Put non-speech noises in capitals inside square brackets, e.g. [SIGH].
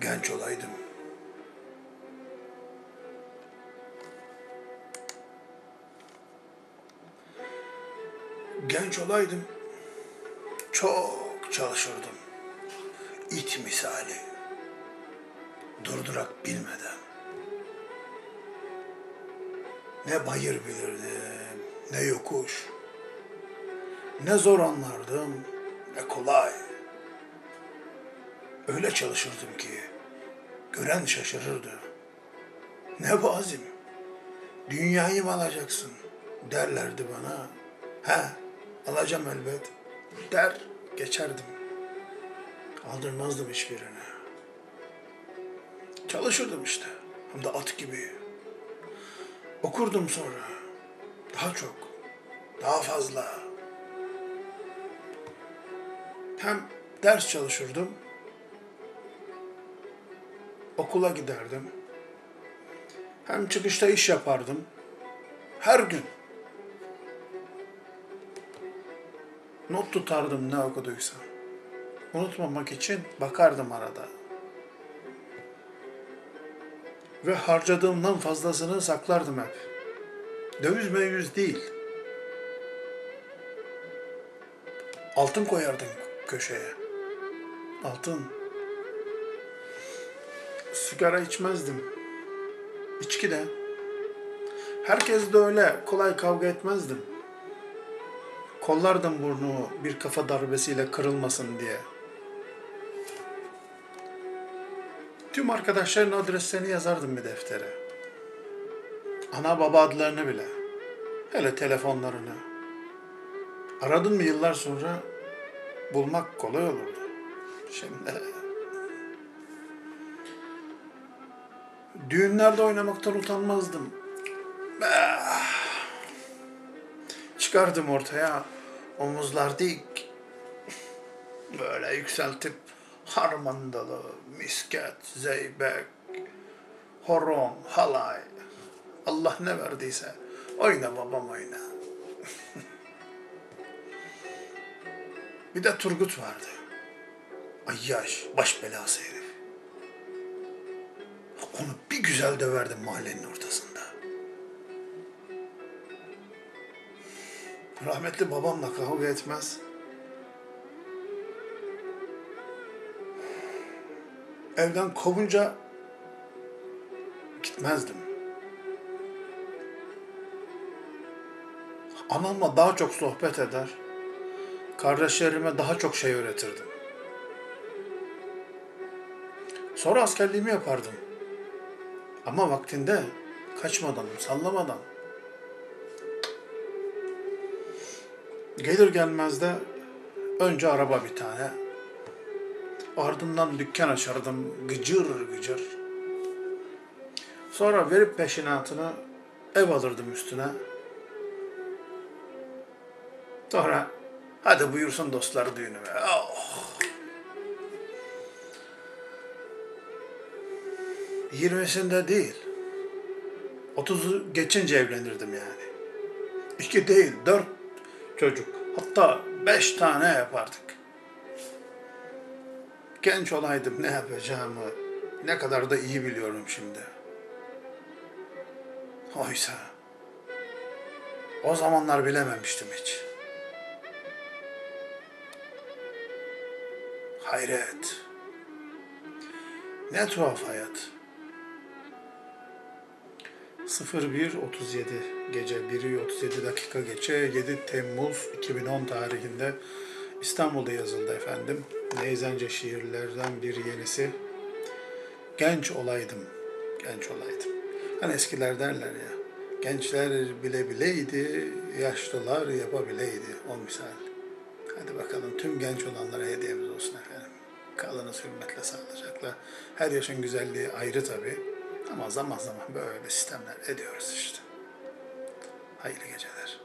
genç olaydım. Genç olaydım. Çok çalışırdım. İt misali. Durdurak bilmeden. Ne bayır bilirdim, ne yokuş. Ne zor anlardım, ne kolay. Öyle çalışırdım ki gören şaşırırdı. Ne bu azim? Dünyayı mı alacaksın derlerdi bana. He, alacağım elbet der geçerdim. Aldırmazdım hiçbirine. Çalışırdım işte. Hem de at gibi. Okurdum sonra. Daha çok. Daha fazla. Hem ders çalışırdım. Okula giderdim. Hem çıkışta iş yapardım. Her gün. Not tutardım ne okuduysam. Unutmamak için bakardım arada. Ve harcadığımdan fazlasını saklardım hep. Döviz meyüz değil. Altın koyardım köşeye. Altın. Sigara içmezdim. İçki de. Herkes de öyle kolay kavga etmezdim. Kollardım burnu bir kafa darbesiyle kırılmasın diye. Tüm arkadaşların adreslerini yazardım bir deftere. Ana baba adlarını bile. Hele telefonlarını. Aradın mı yıllar sonra bulmak kolay olurdu. Şimdi düğünlerde oynamaktan utanmazdım. Ah! Çıkardım ortaya omuzlar dik. Böyle yükseltip harmandalı, misket, zeybek, horon, halay. Allah ne verdiyse oyna babam oyna. [LAUGHS] Bir de Turgut vardı. Ayyaş, baş belası. Onu bir güzel döverdim mahallenin ortasında. Rahmetli babamla kavga etmez. Evden kovunca gitmezdim. Anamla daha çok sohbet eder, kardeşlerime daha çok şey öğretirdim. Sonra askerliğimi yapardım. Ama vaktinde kaçmadan, sallamadan. Gelir gelmez de önce araba bir tane. Ardından dükkan açardım gıcır gıcır. Sonra verip peşinatını ev alırdım üstüne. Sonra hadi buyursun dostlar düğünüme. Oh. 20'sinde değil. 30'u geçince evlenirdim yani. İki değil, dört çocuk. Hatta beş tane yapardık. Genç olaydım ne yapacağımı ne kadar da iyi biliyorum şimdi. Oysa o zamanlar bilememiştim hiç. Hayret. Ne tuhaf hayat. 01.37 gece 1'i 37 dakika geçe 7 Temmuz 2010 tarihinde İstanbul'da yazıldı efendim. Neyzence şiirlerden bir yenisi. Genç olaydım, genç olaydım. Hani eskiler derler ya, gençler bile bileydi, yaşlılar yapabileydi o misal. Hadi bakalım tüm genç olanlara hediyemiz olsun efendim. Kalınız hürmetle, sağlıcakla. Her yaşın güzelliği ayrı tabii. Ama zaman zaman böyle sistemler ediyoruz işte. Hayırlı geceler.